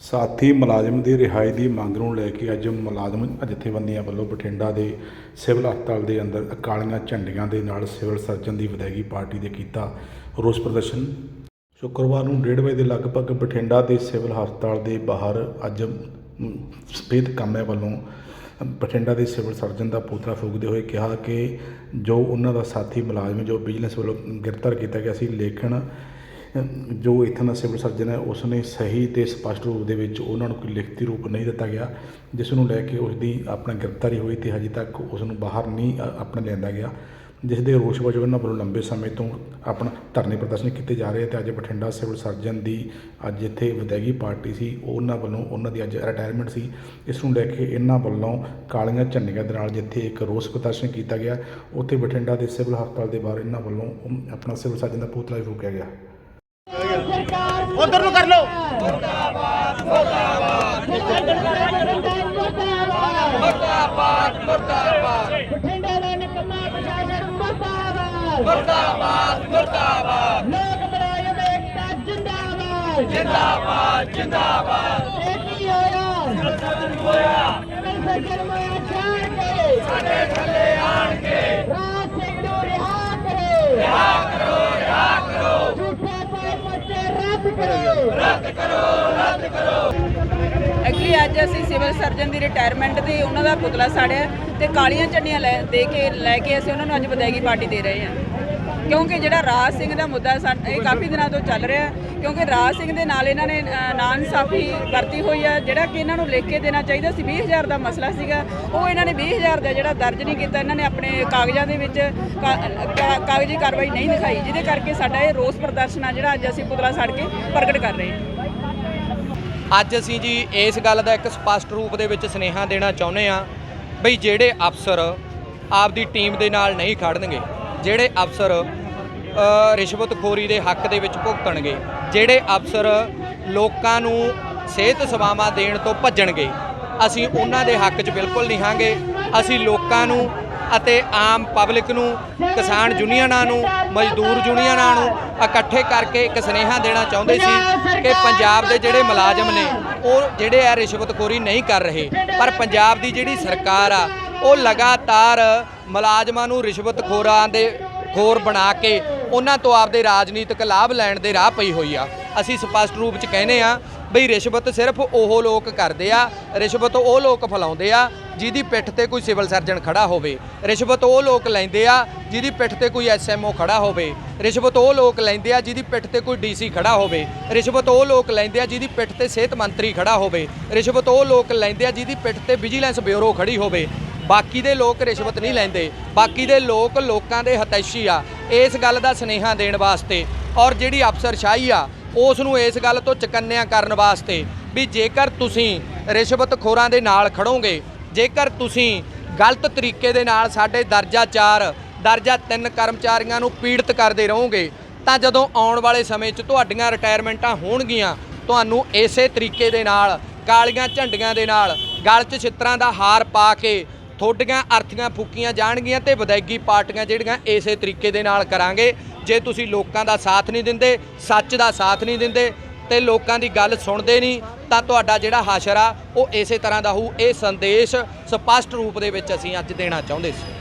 ਸਾਥੀ ਮੁਲਾਜ਼ਮ ਦੀ ਰਿਹਾਈ ਦੀ ਮੰਗ ਨੂੰ ਲੈ ਕੇ ਅੱਜ ਮੁਲਾਜ਼ਮ ਜਥੇਬੰਦੀਆਂ ਵੱਲੋਂ ਬਠਿੰਡਾ ਦੇ ਸਿਵਲ ਹਸਪਤਾਲ ਦੇ ਅੰਦਰ ਕਾਲੀਆਂ ਝੰਡੀਆਂ ਦੇ ਨਾਲ ਸਿਵਲ ਸਰਜਨ ਦੀ ਵਿਦਾਇਗੀ ਪਾਰਟੀ ਦੇ ਕੀਤਾ ਰੋਸ ਪ੍ਰਦਰਸ਼ਨ। ਸ਼ੁੱਕਰਵਾਰ ਨੂੰ 1:30 ਵਜੇ ਦੇ ਲਗਭਗ ਬਠਿੰਡਾ ਦੇ ਸਿਵਲ ਹਸਪਤਾਲ ਦੇ ਬਾਹਰ ਅੱਜ ਸਫੇਦ ਕਾਮੇ ਵੱਲੋਂ ਬਠਿੰਡਾ ਦੇ ਸਿਵਲ ਸਰਜਨ ਦਾ ਪੁਤਲਾ ਫੂਕਦੇ ਹੋਏ ਕਿਹਾ ਕਿ ਜੋ ਉਹਨਾਂ ਦਾ ਸਾਥੀ ਮੁਲਾਜ਼ਮ ਜੋ ਵਿਜੀਲੈਂਸ ਵੱਲੋਂ ਗ੍ਰਿਫਤਾਰ ਕੀਤਾ ਗਿਆ ਸੀ ਲੇਕਿਨ ਜੋ ਇੱਥੋਂ ਦਾ ਸਿਵਲ ਸਰਜਨ ਹੈ ਉਸ ਨੇ ਸਹੀ ਤੇ ਸਪਸ਼ਟ ਰੂਪ ਦੇ ਵਿੱਚ ਉਹਨਾਂ ਨੂੰ ਕੋਈ ਲਿਖਤੀ ਰੂਪ ਨਹੀਂ ਦਿੱਤਾ ਗਿਆ, ਜਿਸ ਨੂੰ ਲੈ ਕੇ ਉਸ ਦੀ ਆਪਣਾ ਗ੍ਰਿਫਤਾਰੀ ਹੋਈ ਤੇ ਹਜੇ ਤੱਕ ਉਸ ਨੂੰ ਬਾਹਰ ਨਹੀਂ ਆਪਣਾ ਲਿਆਂਦਾ ਗਿਆ। ਜਿਸ ਦੇ ਰੋਸ ਵਜੋਂ ਇਹਨਾਂ ਵੱਲੋਂ ਲੰਬੇ ਸਮੇਂ ਤੋਂ ਆਪਣਾ ਧਰਨੇ ਪ੍ਰਦਰਸ਼ਨ ਕੀਤੇ ਜਾ ਰਹੇ ਤੇ ਅੱਜ ਬਠਿੰਡਾ ਸਿਵਲ ਸਰਜਨ ਦੀ ਅੱਜ ਇੱਥੇ ਵਿਦਾਇਗੀ ਪਾਰਟੀ ਸੀ, ਉਹਨਾਂ ਵੱਲੋਂ ਉਹਨਾਂ ਦੀ ਅੱਜ ਰਿਟਾਇਰਮੈਂਟ ਸੀ। ਇਸ ਨੂੰ ਲੈ ਕੇ ਇਹਨਾਂ ਵੱਲੋਂ ਕਾਲੀਆਂ ਝੰਡੀਆਂ ਦੇ ਨਾਲ ਜਿੱਥੇ ਇੱਕ ਰੋਸ ਪ੍ਰਦਰਸ਼ਨ ਕੀਤਾ ਗਿਆ, ਉੱਥੇ ਬਠਿੰਡਾ ਦੇ ਸਿਵਲ ਹਸਪਤਾਲ ਦੇ ਬਾਹਰ ਇਹਨਾਂ ਵੱਲੋਂ ਆਪਣਾ ਸਿਵਲ ਸਰਜਨ ਦਾ ਪੁਤਲਾ ਵੀ ਫੂਕਿਆ ਗਿਆ। ਉਧਰ ਨੂੰ ਕਰ ਲਓ। ਮੁਰਦਾਬਾਦ ਮੁਰਦਾਬਾਦ। ਬਠਿੰਡਾ ਦਾ ਨਿਕੰਮਾ ਪ੍ਰਸ਼ਾਸਨ ਮੁਰਦਾਬਾਦ ਮੁਰਦਾਬਾਦ। ਮੁਰਦਾਬਾਦ ਲੋਕ ਮੁਲਾਜ਼ਮ ਏਕਤਾ ਜਿੰਦਾਬਾਦ ਜਿੰਦਾਬਾਦ ਜਿੰਦਾਬਾਦ ਇਹ ਕੀ ਹੋਇਆ ਹੋਇਆ ਸਰਕਾਰ ਹੋਇਆ ਛਾੜ ਕੇ ਸਾਡੇ ਥੱਲੇ ਆਣ ਕੇ ਰਾਜ ਸਿੰਘ ਨੂੰ ਰਿਹਾ ਕਰੋ ਰਿਹਾ ਕਰੋ ਰਿਹਾ ਕਰੋ ਝੂਠੇ ਪਾਏ ਪੱਤੇ ਰੱਦ ਕਰੋ ਰੱਦ ਕਰੋ ਰੱਦ ਕਰੋ ਐਕਚੁਅਲੀ ਅੱਜ ਅਸੀਂ ਸਿਵਲ ਸਰਜਨ ਦੀ ਰਿਟਾਇਰਮੈਂਟ ਤੇ ਉਹਨਾਂ ਦਾ ਪੁਤਲਾ ਸਾੜਿਆ ਤੇ ਕਾਲੀਆਂ ਝੰਡੀਆਂ ਲੈ ਦੇ ਕੇ ਲੈ ਕੇ ਅਸੀਂ ਉਹਨਾਂ ਨੂੰ ਅੱਜ ਵਿਦਾਇਗੀ ਪਾਰਟੀ ਦੇ ਰਹੇ ਹਾਂ। ਕਿਉਂਕਿ ਜਿਹੜਾ ਰਾਜ ਸਿੰਘ ਦਾ ਮੁੱਦਾ ਸਾ- ਇਹ ਕਾਫੀ ਦਿਨਾਂ ਤੋਂ ਚੱਲ ਰਿਹਾ ਕਿਉਂਕਿ ਰਾਜ ਸਿੰਘ ਦੇ ਨਾਲ ਇਹਨਾਂ ਨੇ ਅ, ਨਾਇਨਸਾਫੀ ਵਰਤੀ ਹੋਈ ਹੈ। ਜਿਹੜਾ ਕਿ ਇਹਨਾਂ ਨੂੰ ਲਿਖ ਕੇ ਦੇਣਾ ਚਾਹੀਦਾ ਸੀ 20000 ਦਾ ਮਸਲਾ ਸੀਗਾ। ਉਹ ਇਹਨਾਂ ਨੇ 20000 ਦਾ ਜਿਹੜਾ ਦਰਜ ਨਹੀਂ ਕੀਤਾ ਇਹਨਾਂ ਨੇ ਆਪਣੇ ਕਾਗਜ਼ਾਂ ਦੇ ਵਿੱਚ ਕਾ- ਕਾ- ਕਾਗਜ਼ੀ ਕਾਰਵਾਈ ਨਹੀਂ ਦਿਖਾਈ। ਜਿਹਦੇ ਕਰਕੇ ਸਾਡਾ ਇਹ ਰੋਸ ਪ੍ਰਦਰਸ਼ਨ ਆ ਜਿਹੜਾ ਅੱਜ ਅਸੀਂ ਪੁਤਲਾ ਸਾੜ ਕੇ ਪ੍ਰਗਟ ਕਰ ਰਹੇ ਹਾਂ। ਅੱਜ ਅਸੀਂ ਜੀ ਇਸ ਗੱਲ ਦਾ ਇੱਕ ਸਪਸ਼ਟ ਰੂਪ ਦੇ ਵਿੱਚ ਸੁਨੇਹਾ ਦੇਣਾ ਚਾਹੁੰਦੇ ਆ ਬਈ ਜਿਹੜੇ ਅਫਸਰ ਆਪਦੀ ਟੀਮ ਦੇ ਨਾਲ ਨਹੀਂ ਖੜਨਗੇ ਜਿਹੜੇ ਅਫਸਰ ਰਿਸ਼ਵਤਖੋਰੀ ਦੇ ਹੱਕ ਦੇ ਵਿੱਚ ਭੁਗਤਣਗੇ, ਜਿਹੜੇ ਅਫਸਰ ਲੋਕਾਂ ਨੂੰ ਸਿਹਤ ਸੇਵਾਵਾਂ ਦੇਣ ਤੋਂ ਭੱਜਣਗੇ, ਅਸੀਂ ਉਹਨਾਂ ਦੇ ਹੱਕ 'ਚ ਬਿਲਕੁਲ ਨਹੀਂ ਹਾਂਗੇ। ਅਸੀਂ ਲੋਕਾਂ ਨੂੰ ਅਤੇ ਆਮ ਪਬਲਿਕ ਨੂੰ, ਕਿਸਾਨ ਯੂਨੀਅਨਾਂ ਨੂੰ, ਮਜ਼ਦੂਰ ਯੂਨੀਅਨਾਂ ਨੂੰ ਇਕੱਠੇ ਕਰਕੇ ਇੱਕ ਸੁਨੇਹਾ ਦੇਣਾ ਚਾਹੁੰਦੇ ਸੀ ਕਿ ਪੰਜਾਬ ਦੇ ਜਿਹੜੇ ਮੁਲਾਜ਼ਮ ਨੇ, ਉਹ ਜਿਹੜੇ ਆ ਰਿਸ਼ਵਤਖੋਰੀ ਨਹੀਂ ਕਰ ਰਹੇ, ਪਰ ਪੰਜਾਬ ਦੀ ਜਿਹੜੀ ਸਰਕਾਰ ਆ ਉਹ ਲਗਾਤਾਰ ਮੁਲਾਜ਼ਮਾਂ ਨੂੰ ਰਿਸ਼ਵਤਖੋਰਾਂ ਦੇ ਖੋਰ ਬਣਾ ਕੇ ਉਹਨਾਂ ਤੋਂ ਆਪਦੇ ਰਾਜਨੀਤਿਕ ਲਾਭ ਲੈਣ ਦੇ ਰਾਹ ਪਈ ਹੋਈ ਆ। ਅਸੀਂ ਸਪਸ਼ਟ ਰੂਪ 'ਚ ਕਹਿੰਦੇ ਆ ਬਈ ਰਿਸ਼ਵਤ ਸਿਰਫ ਉਹ ਲੋਕ ਕਰਦੇ ਆ, ਰਿਸ਼ਵਤ ਉਹ ਲੋਕ ਫਲਾਉਂਦੇ ਆ ਜਿਹਦੀ ਪਿੱਠ ਤੇ ਕੋਈ ਸਿਵਲ ਸਰਜਨ ਖੜਾ ਹੋਵੇ। ਰਿਸ਼ਵਤ ਉਹ ਲੋਕ ਲੈਂਦੇ ਆ ਜਿਹਦੀ ਪਿੱਠ ਤੇ ਕੋਈ ਐਸਐਮਓ ਖੜਾ ਹੋਵੇ। ਰਿਸ਼ਵਤ ਉਹ ਲੋਕ ਲੈਂਦੇ ਆ ਜਿਹਦੀ ਪਿੱਠ ਤੇ ਕੋਈ ਡੀਸੀ ਖੜਾ ਹੋਵੇ। ਰਿਸ਼ਵਤ ਉਹ ਲੋਕ ਲੈਂਦੇ ਆ ਜਿਹਦੀ ਪਿੱਠ ਤੇ ਸਿਹਤ ਮੰਤਰੀ ਖੜਾ ਹੋਵੇ। ਰਿਸ਼ਵਤ ਉਹ ਲੋਕ ਲੈਂਦੇ ਆ ਜਿਹਦੀ ਪਿੱਠ ਤੇ ਵਿਜੀਲੈਂਸ ਬਿਊਰੋ ਖੜੀ ਹੋਵੇ। ਬਾਕੀ ਦੇ ਲੋਕ ਰਿਸ਼ਵਤ ਨਹੀਂ ਲੈਂਦੇ, ਬਾਕੀ ਦੇ ਲੋਕ ਲੋਕਾਂ ਦੇ ਹਤੈਸ਼ੀ ਆ। ਇਸ ਗੱਲ ਦਾ ਸੁਨੇਹਾ ਦੇਣ ਵਾਸਤੇ ਔਰ ਜਿਹੜੀ ਅਫਸਰਸ਼ਾਹੀ ਆ, ਉਸ ਨੂੰ ਇਸ ਗੱਲ ਤੋਂ ਚਕੰਨਿਆ ਕਰਨ ਵਾਸਤੇ ਵੀ ਜੇਕਰ ਤੁਸੀਂ ਰਿਸ਼ਵਤਖੋਰਾਂ ਦੇ ਨਾਲ ਖੜੋਗੇ, ਜੇਕਰ ਤੁਸੀਂ ਗਲਤ ਤਰੀਕੇ ਦੇ ਨਾਲ ਸਾਡੇ ਦਰਜਾ 4 ਦਰਜਾ 3 ਕਰਮਚਾਰੀਆਂ ਨੂੰ ਪੀੜਤ ਕਰਦੇ ਰਹੋਗੇ, ਤਾਂ ਜਦੋਂ ਆਉਣ ਵਾਲੇ ਸਮੇਂ 'ਚ ਤੁਹਾਡੀਆਂ ਰਿਟਾਇਰਮੈਂਟਾਂ ਹੋਣਗੀਆਂ, ਤੁਹਾਨੂੰ ਇਸੇ ਤਰੀਕੇ ਦੇ ਨਾਲ, ਕਾਲੀਆਂ ਝੰਡੀਆਂ ਦੇ ਨਾਲ, ਗਲ 'ਚ ਛਿੱਤਰਾਂ ਦਾ ਹਾਰ ਪਾ ਕੇ ਤੁਹਾਡੀਆਂ ਅਰਥੀਆਂ ਫੂਕੀਆਂ ਜਾਣਗੀਆਂ ਤੇ ਵਿਦਾਇਗੀ ਪਾਰਟੀਆਂ ਜਿਹੜੀਆਂ ਇਸੇ ਤਰੀਕੇ ਦੇ ਨਾਲ ਕਰਾਂਗੇ। ਜੇ ਤੁਸੀਂ ਲੋਕਾਂ ਦਾ ਸਾਥ ਨਹੀਂ ਦਿੰਦੇ, ਸੱਚ ਦਾ ਸਾਥ ਨਹੀਂ ਦਿੰਦੇ ਤੇ ਲੋਕਾਂ ਦੀ ਗੱਲ ਸੁਣਦੇ ਨਹੀਂ, ਤਾਂ ਤੁਹਾਡਾ ਜਿਹੜਾ ਹਾਸ਼ਰ ਆ ਉਹ ਇਸੇ ਤਰ੍ਹਾਂ ਦਾ ਹੋਊ। ਇਹ ਸੰਦੇਸ਼ ਸਪਸ਼ਟ ਰੂਪ ਦੇ ਵਿੱਚ ਅਸੀਂ ਅੱਜ ਦੇਣਾ ਚਾਹੁੰਦੇ ਸੀ।